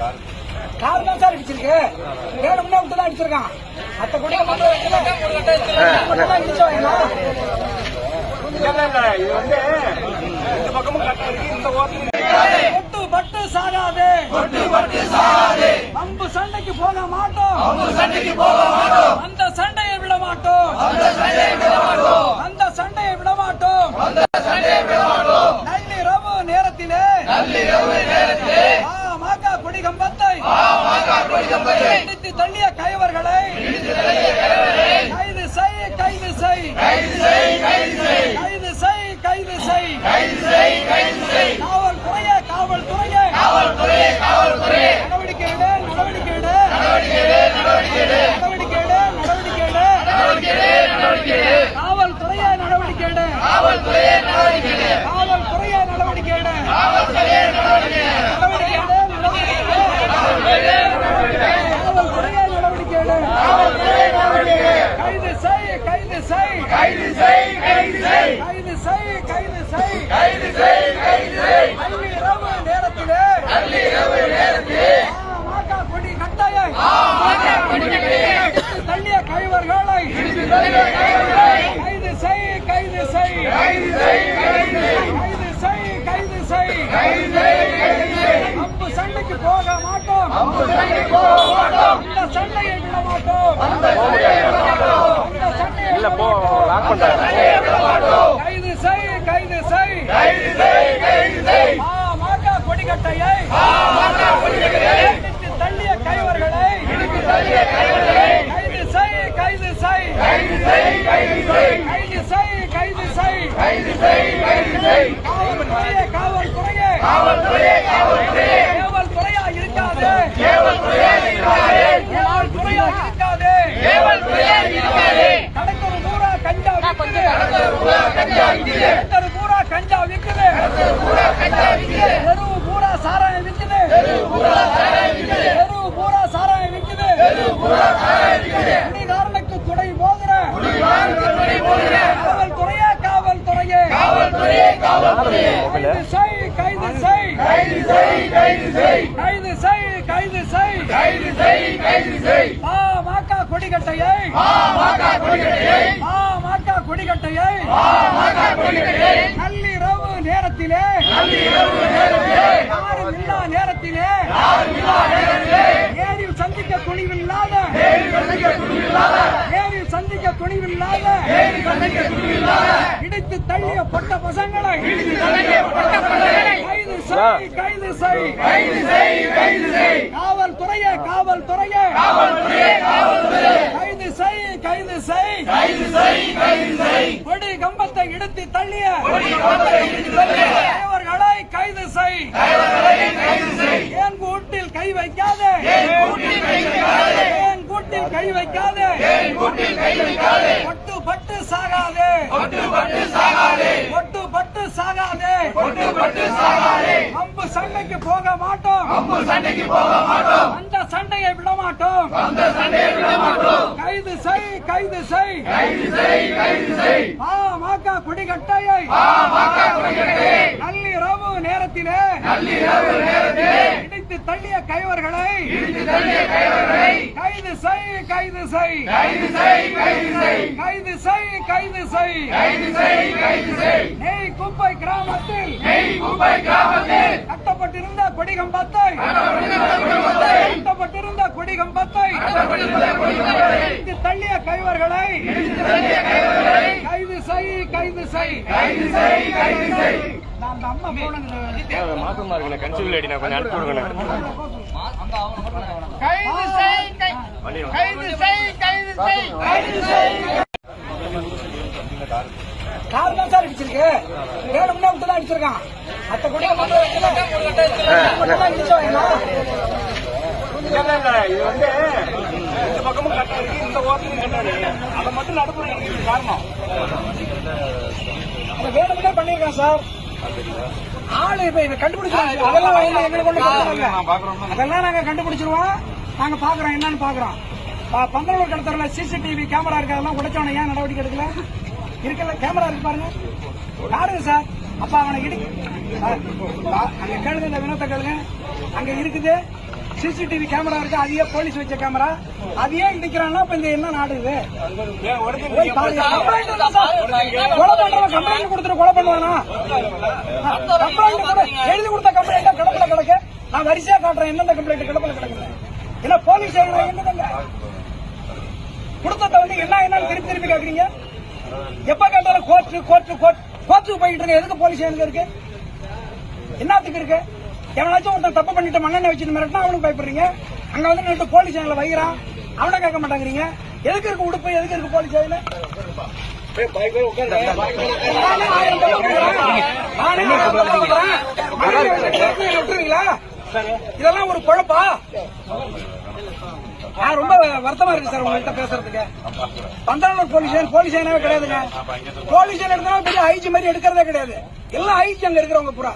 Car. தான் sir அடிச்சிருக்கு. வேணும்னா விட்டு தான் அடிச்சிருக்கான். மத்த கூட தான் அடிச்சவங்களா ஒட்டு பட்டு சாகாதே. ஒட்டு பட்டு சாகாதே. அம்பு சண்டைக்கு போக மாட்டோம். அம்பு சண்டைக்கு போக மாட்டோம். அந்த சண்டையை விட மாட்டோம். அந்த அடித்து தள்ளிய கயவர்களை கைது செய் கைது செய். கைது செய் கைது செய். கைது செய் கைது செய் அம்பு சண்டைக்கு போக மாட்டோம். அம்பு சண்டைக்கு போக மாட்டோம் இந்த சண்டையை விட மாட்டோம். அந்த சண்டையை விட மாட்டோம். இந்த சண்டையை இல்ல போ லாக் பண்றாங்க கைது செய் கைது செய். காவல்துறையே காவல்துறையே. காவல்துறையே காவல்துறையே. இருக்காதே. காவல்துறையா இருக்காதே. காவல்துறையா இருக்காதே. காவல்துறையா இருக்காதே. பூரா கஞ்சா கடற்கரை பூரா கஞ்சா கொடிக்கட்டையை கொடிக்கட்டையை நள்ளிரவு நேரத்திலே. யாரும் இல்லா நேரத்திலே. நேரில் சந்திக்க துணிவில்லாத. நேரில் சந்திக்க துணிவில்லாத. இடித்து தள்ளிய கைது செய் கைது செய் கைது செய் காவல்துறையே காவல்துறையே காவல்துறையே காவல்துறையே கைது செய் கைது செய் கைது செய் கைது செய் கொடி கம்பத்தை இடித்து தள்ளிய கொடி கம்பத்தை இடித்து தள்ளிய தேவர்களை கைது செய் தேவர்களை கைது செய் ஏன் கூட்டில் கை வைக்காதே. ஏன் கூட்டில் கை வைக்காதே. ஏன் கூட்டில் கை வைக்காதே. ஏன் கூட்டில் கை வைக்காதே ஒட்டு பட்டு சாகாதே ஒட்டு பட்டு சாகாதே ஒட்டு பட்டு சாகாதே ஒட்டு பட்டு சாகாதே அம்பு சண்டைக்கு போக மாட்டோம் அம்பு சண்டைக்கு போக மாட்டோம் அந்த சண்டையை விட மாட்டோம் அந்த சண்டையை விட மாட்டோம் கைது செய் கைது செய். கைது செய் கைது செய். ஆ மாக்கா கொடிகட்டையை ஆ மாக்கா கொடிகட்டையை நள்ளிரவு நேரத்திலே நள்ளிரவு நேரத்திலே இடித்து தள்ளிய கைவர்களை இடித்து தள்ளிய கைவர்களை கைது செய் கைது செய். கைது செய் கைது செய். கைது செய் கைது செய். கைது செய் கைது செய். நெய் குப்பை கிராமத்தில் நெய் குப்பை கிராமத்தில் தள்ளிய கைவர்களை கைது செய் கைது செய் கைது செய் கைது செய் நான் அந்த அம்மா போனது மாசமா இருக்குண்ணே கன்சிவ் லேடி நான் கொஞ்சம் அனுப்பி விடுங்கண்ணே கைது செய் கை- கைது செய் கைது செய் கைது செய் கார் தான் சார் அடிச்சிருக்கு வேணும்னா விட்டு தான் அடிச்சிருக்கான் மத்த கூட மட்டும் தான் அடிச்சவங்களா இது வந்து இந்த பக்கமும் கட்டா இருக்கு இந்த ஓரத்துலையும் கட்டா இருக்கு. அதை மட்டும் நடுப்புற காரணம். அதை வேணும்னே பண்ணிருக்கான் சார். ஆளு இப்ப இதை கண்டுபிடிச்சிருவாங்க அதெல்லாம் ஒண்ணு பிரச்சனை இல்ல. அதெல்லாம் நாங்க கண்டுபிடிச்சிருவோம். நாங்க பாக்குறோம் என்னன்னு பாக்குறோம் பந்தலூர் கடத்தல சிசிடிவி கேமரா இருக்கு. அதெல்லாம் உடைச்சவன ஏன் நடவடிக்கை எடுக்கல? இருக்குல்ல கேமரா இருக்கு பாருங்க. பாருங்க சார்? அப்ப அவனை இடி அங்க கேளுங்க இந்த வினோத்தை கேளுங்க. அங்க இருக்குது. சிசிடிவி கேமரா இருக்கு? அதையே போலீஸ் வச்ச கேமரா. அதையே இடிக்கிறான்னா இப்ப இந்த என்ன நாடு இது? கொலை பண்றவன் complaint கொடுத்துட்டு கொலை பண்ணுவானா? கம்ப்ளைண்ட் எழுதி கொடுத்த கம்ப்ளைண்ட் ஆ கிடப்புல கிடக்கு. நான் வரிசையா காட்டுறேன். எந்தெந்த கம்ப்ளைண்ட் கிடப்புல கிடக்குது. என்ன போலீஸ் ஸ்டேஷன்ல கொடுத்தத வந்து என்ன என்னன்னு திருப்பி திருப்பி கேக்குறீங்க? எப்ப கேட்டாலும் கோர்ட்டு கோர்ட்டு கோர்ட் கோர்ட்டுக்கு போயிட்டு இருக்கு எதுக்கு போலீஸ் எனக்கு இருக்கு? என்னத்துக்கு இருக்கு? எவனாச்சும் ஒருத்தன் தப்பு பண்ணிட்டு மண்ணெண்ணெய் வச்சுட்டு மிரட்டினா அவனுக்கு பயப்படுறீங்க? அங்க வந்து நின்று போலீஸ் ஸ்டேஷன்ல வைக்கிறான் அவனை கேட்க மாட்டாங்கிறீங்க. எதுக்கு இருக்கு உடுப்பு? எதுக்கு இருக்கு போலீஸ் கேட்க விட்டுறீங்களா? இதெல்லாம் ஒரு குழப்பா? ரொம்ப வருத்தமா இருக்கு சார் உங்கள்கிட்ட பேசுறதுக்கு. பந்தாளூர் போலீஸ் போலீஸ் கிடையாதுங்க. போலீஸ் ஸ்டேஷன் எடுத்தா பெரிய ஐஜி மாதிரி எடுக்கிறதே கிடையாது. எல்லாம் ஐஜி அங்க இருக்கிறவங்க பூரா.